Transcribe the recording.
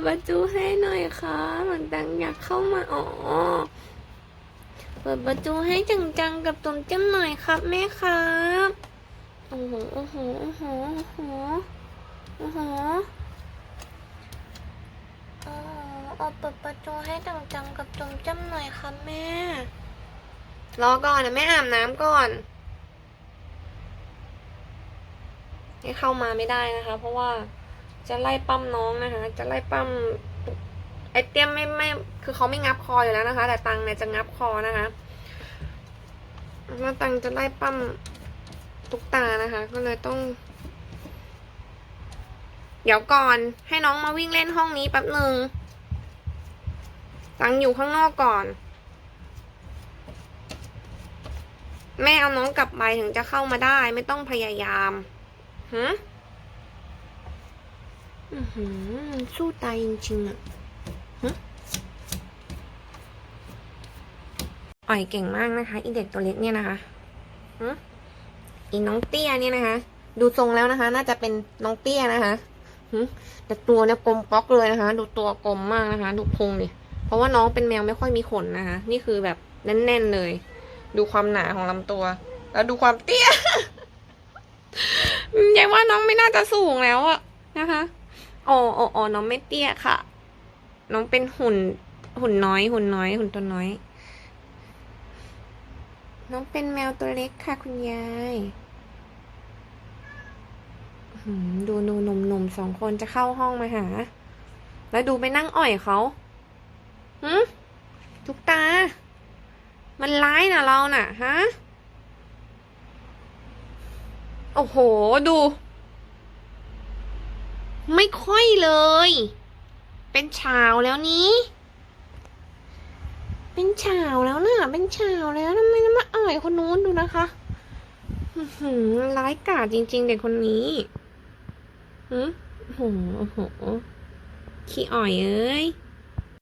ดประตูให้หน่อยค่ะหมันตังอยากเข้ามาอ๋อเปิดประตูให้จังๆกับตุ่มเจ้มหน่อยครับแม่ครับโอ้โหโอ้โหโอ้โหโอ้โหโอ้โหอ๋อเอาเปิดประตูให้จังๆกับตุ่มเจ้มหน่อยครับแม่ รอก่อนนะแม่อาบน้ำก่อนให้เข้ามาไม่ได้นะคะ เพราะว่า จะไล่ปั้มน้องนะคะ จะไล่ปั้มไอเตี้ยมไม่ไม่ คือเขาไม่งับคออยู่แล้วนะคะ แต่ตังเนี่ยจะงับคอนะคะแล้วตังจะไล่ปั้มตุกตานะคะ ก็เลยต้อง เดี๋ยวก่อนให้น้องมาวิ่งเล่นห้องนี้แป๊บหนึ่งตังอยู่ข้างนอกก่อน แม่เอาน้องกลับไปถึงจะเข้ามาได้ ไม่ต้องพยายามฮะอือ หือสู้ตายจริงๆอะอ่อยเก่งมากนะคะอีเด็กตัวเล็กเนี่ยนะคะอีน้องเตี้ยเนี่ยนะคะ ดูทรงแล้วนะคะ น่าจะเป็นน้องเตี้ยนะคะหึแต่ตัวเนี่ยกลมป๊อกเลยนะคะ ดูตัวกลมมากนะคะ ดูพุงดิเพราะว่าน้องเป็นแมวไม่ค่อยมีขนนะคะ นี่คือแบบแน่นๆเลย ดูความหนาของลำตัว แล้วดูความเตี้ยยายว่าน้องไม่น่าจะสูงแล้วอะนะคะ อ๋ออ๋ออ๋อน้องไม่เตี้ยค่ะ น้องเป็นหุ่น หุ่นน้อย หุ่นน้อย หุ่นตัวน้อย น้องเป็นแมวตัวเล็กค่ะ คุณยายดูหนูหนุ่มหนุ่มสองคนจะเข้าห้องมาหา แล้วดูไปนั่งอ่อยเขาหืมทุกตา มันร้ายนะเราน่ะ ฮะ โอ้โห ดู ไม่ค่อยเลย เป็นเช้าแล้วนี้ เป็นเช้าแล้วนะเป็นเช้าแล้วทำไมมาอ่อยคนนู้นดูนะคะหืมร้ายกาจจริง ๆ เด็กคนนี้หืมโหโอ้โหขี้อ่อยเอ้ย